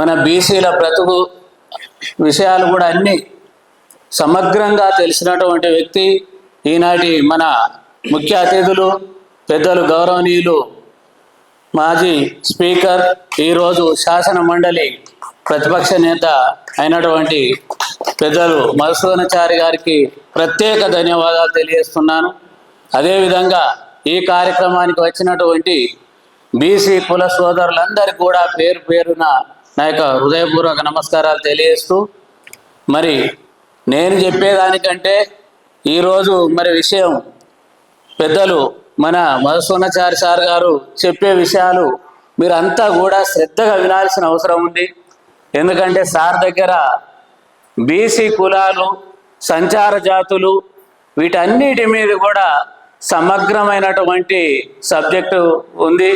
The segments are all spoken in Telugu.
మన బీసీల బ్రతుకు విషయాలు కూడా అన్ని సమగ్రంగా తెలిసినటువంటి వ్యక్తి ఈనాటి మన ముఖ్య అతిథులు పెద్దలు గౌరవనీయులు మాజీ స్పీకర్ ఈరోజు శాసన మండలి ప్రతిపక్ష నేత అయినటువంటి పెద్దలు మధుసూదనాచారి గారికి ప్రత్యేక ధన్యవాదాలు తెలియజేస్తున్నాను. అదేవిధంగా ఈ కార్యక్రమానికి వచ్చినటువంటి బీసీ కుల సోదరులందరికీ కూడా పేరు పేరున నా యొక్క హృదయపూర్వక నమస్కారాలు తెలియజేస్తూ మరి నేను చెప్పేదానికంటే ఈరోజు మరి విషయం పెద్దలు మన మధుసోనాచారి సార్ గారు చెప్పే విషయాలు మీరంతా కూడా శ్రద్ధగా వినాల్సిన అవసరం ఉంది. ఎందుకంటే సార్ దగ్గర బీసీ కులాలు సంచార జాతులు వీటన్నిటి మీద కూడా సమగ్రమైనటువంటి సబ్జెక్టు ఉంది.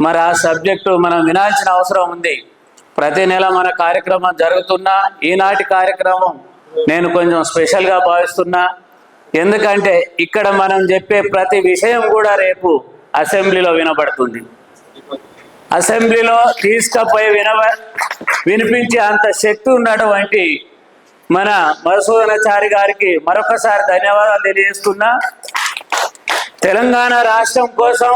మరి ఆ సబ్జెక్టు మనం వినాల్సిన అవసరం ఉంది. ప్రతి నెల మన కార్యక్రమం జరుగుతున్నా ఈనాటి కార్యక్రమం నేను కొంచెం స్పెషల్గా భావిస్తున్నా. ఎందుకంటే ఇక్కడ మనం చెప్పే ప్రతి విషయం కూడా రేపు అసెంబ్లీలో వినబడుతుంది. అసెంబ్లీలో తీసుకపోయి వినవ వినిపించే అంత శక్తి ఉన్నటువంటి మన మధుసూదనాచారి గారికి మరొకసారి ధన్యవాదాలు తెలియజేస్తున్నా. తెలంగాణ రాష్ట్రం కోసం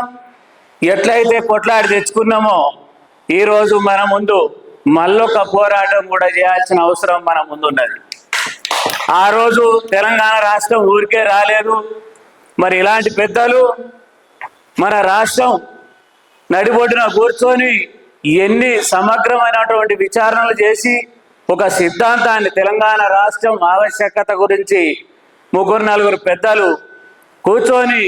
ఎట్లయితే కొట్లాడి తెచ్చుకున్నామో ఈరోజు మన ముందు మళ్ళొక పోరాటం కూడా చేయాల్సిన అవసరం మన ముందున్నది. ఆ రోజు తెలంగాణ రాష్ట్రం ఊరికే రాలేదు. మరి ఇలాంటి పెద్దలు మన రాష్ట్రం నడిబొడ్డున కూర్చొని ఎన్ని సమగ్రమైనటువంటి విచారణలు చేసి ఒక సిద్ధాంతాన్ని తెలంగాణ రాష్ట్రం ఆవశ్యకత గురించి ముగ్గురు నలుగురు పెద్దలు కూర్చొని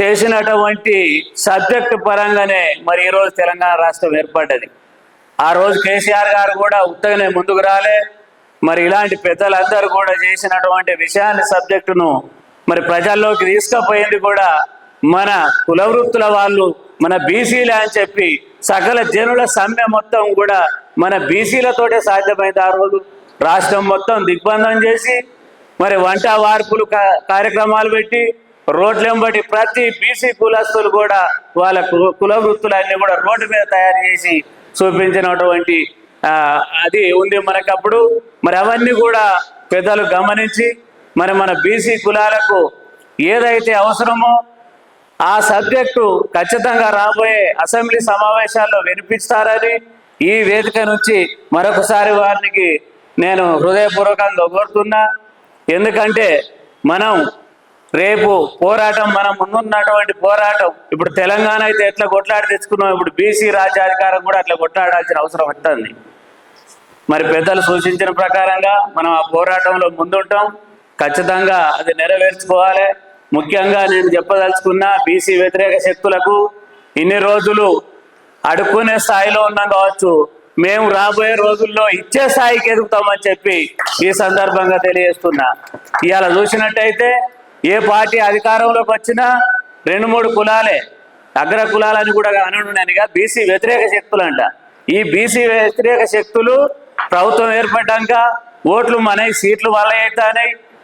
చేసినటువంటి సబ్జెక్టు పరంగానే మరి ఈరోజు తెలంగాణ రాష్ట్రం ఏర్పడ్డది. ఆ రోజు కేసీఆర్ గారు కూడా ఉత్తగానే ముందుకు రాలే. మరి ఇలాంటి పెద్దలందరూ కూడా చేసినటువంటి విషయాన్ని సబ్జెక్టును మరి ప్రజల్లోకి తీసుకుపోయింది కూడా మన కుల వృత్తుల వాళ్ళు మన బీసీలే అని చెప్పి సకల జనుల సమ్మె మొత్తం కూడా మన బీసీలతోటే సాధ్యమైంది ఆ రోజు. రాష్ట్రం మొత్తం దిగ్బంధం చేసి మరి వంట వార్పులు కార్యక్రమాలు పెట్టి రోడ్లెంబడి ప్రతి బీసీ కులస్తులు కూడా వాళ్ళ కు- కుల వృత్తులన్నీ కూడా రోడ్డు మీద తయారు చేసి చూపించినటువంటి అది ఉంది మనకప్పుడు. మరి అవన్నీ కూడా పెద్దలు గమనించి మరి మన బీసీ కులాలకు ఏదైతే అవసరమో ఆ సబ్జెక్టు ఖచ్చితంగా రాబోయే అసెంబ్లీ సమావేశాల్లో వినిపిస్తారని ఈ వేదిక నుంచి మరొకసారి వారికి నేను హృదయపూర్వకంగా కోరుతున్నా. ఎందుకంటే మనం రేపు పోరాటం మనం ముందున్నటువంటి పోరాటం. ఇప్పుడు తెలంగాణ అయితే ఎట్లా కొట్లాడి తెచ్చుకున్నాం? ఇప్పుడు బీసీ రాజ్యాధికారం కూడా అట్లా కొట్లాడాల్సిన అవసరం వస్తుంది మరి పెద్దలు సూచించిన ప్రకారంగా మనం ఆ పోరాటంలో ముందుంటాం. ఖచ్చితంగా అది నెరవేర్చుకోవాలి. ముఖ్యంగా నేను చెప్పదలుచుకున్న బీసీ వ్యతిరేక శక్తులకు ఇన్ని రోజులు అడుక్కునే స్థాయిలో ఉన్నాం కావచ్చు. మేము రాబోయే రోజుల్లో ఇచ్చే స్థాయికి ఎదుగుతామని చెప్పి ఈ సందర్భంగా తెలియజేస్తున్నా. ఇవాళ చూసినట్టయితే ఏ పార్టీ అధికారంలోకి వచ్చినా రెండు మూడు కులాలే. అగ్ర కులాలని కూడా అనను బీసీ వ్యతిరేక శక్తులు అంట ఈ బీసీ వ్యతిరేక శక్తులు ప్రభుత్వం ఏర్పడ్డాక ఓట్లు మనై సీట్లు వాళ్ళ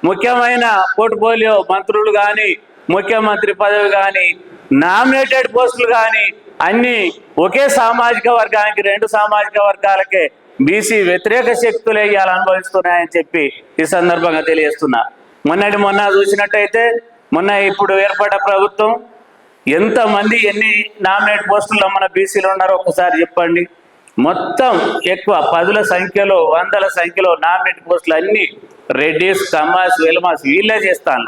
ముఖ్యమైన పోర్ట్ఫోలియో మంత్రులు కానీ ముఖ్యమంత్రి పదవి కానీ నామినేటెడ్ పోస్టులు కానీ అన్ని ఒకే సామాజిక వర్గానికి రెండు సామాజిక వర్గాలకే బీసీ వ్యతిరేక శక్తులు వేయాలనుభవిస్తున్నాయని అనుభవిస్తున్నాయని చెప్పి ఈ సందర్భంగా తెలియజేస్తున్నా. మొన్నటి మొన్న చూసినట్టయితే మొన్న ఇప్పుడు ఏర్పడ్డ ప్రభుత్వం ఎంతమంది ఎన్ని నామినేట్ పోస్టుల్లో మన బీసీలు ఉన్నారో ఒకసారి చెప్పండి. మొత్తం ఎక్కువ పదుల సంఖ్యలో వందల సంఖ్యలో నామినేట్ పోస్టులు అన్ని రెడ్డిస్ కమ్మాస్ వెల్మాస్ వీళ్ళే చేస్తాను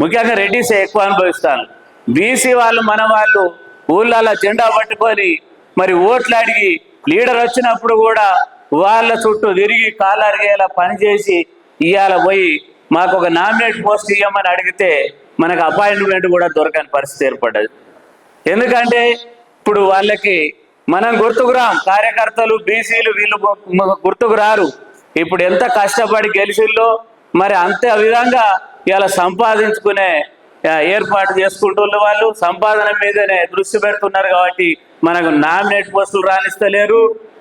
ముఖ్యంగా రెడ్డిస్ ఎక్కువ అనుభవిస్తాను బీసీ వాళ్ళు మన వాళ్ళు ఊళ్ళలో జెండా పట్టుకొని మరి ఓట్లు అడిగి లీడర్ వచ్చినప్పుడు కూడా వాళ్ళ చుట్టూ తిరిగి కాలరిగేలా అరిగేలా పనిచేసి ఇవాళ పోయి మాకు ఒక నామినేట్ పోస్ట్ ఇవ్వమని అడిగితే మనకు అపాయింట్మెంట్ కూడా దొరకని పరిస్థితి ఏర్పడ్డది. ఎందుకంటే ఇప్పుడు వాళ్ళకి మనం గుర్తుకు రాం కార్యకర్తలు బీసీలు వీళ్ళు గుర్తుకు రారు ఇప్పుడు ఎంత కష్టపడి గెలిచిల్లో మరి అంత విధంగా ఇలా సంపాదించుకునే ఏర్పాటు చేసుకుంటున్న వాళ్ళు సంపాదన మీదనే దృష్టి పెడుతున్నారు కాబట్టి మనకు నామినేట్ పోస్టులు రాణిస్తలేరు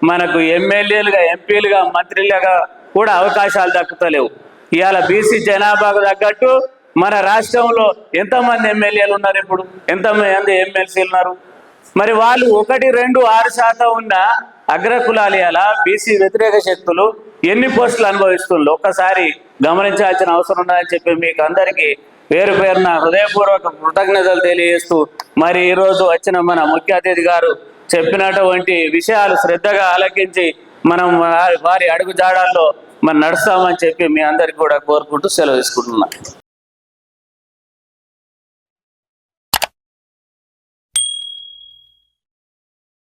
మనకు ఎమ్మెల్యేలుగా ఎంపీలుగా మంత్రులుగా కూడా అవకాశాలు దక్కుతలేవు. ఇవాళ బీసీ జనాభాకు తగ్గట్టు మన రాష్ట్రంలో ఎంతమంది ఎమ్మెల్యేలు ఉన్నారు ఇప్పుడు? ఎంతమంది ఎమ్మెల్సీలు ఉన్నారు? మరి వాళ్ళు ఒకటి రెండు ఆరు శాతం ఉన్న అగ్రకులాలు ఇలా బీసీ వ్యతిరేక శక్తులు ఎన్ని పోస్టులు అనుభవిస్తుందో ఒక్కసారి గమనించాల్సిన అవసరం ఉన్నదని చెప్పి మీకు అందరికీ పేరు పేరున హృదయపూర్వక కృతజ్ఞతలు తెలియజేస్తూ మరి ఈరోజు వచ్చిన మన ముఖ్య అతిథి గారు చెప్పినటువంటి విషయాలు శ్రద్ధగా ఆలకించి మనం వారి- వారి అడుగు జాడాల్లో మరి నడుస్తామని చెప్పి మీ అందరికి కూడా కోరుకుంటూ సెలవు తీసుకుంటున్నాం.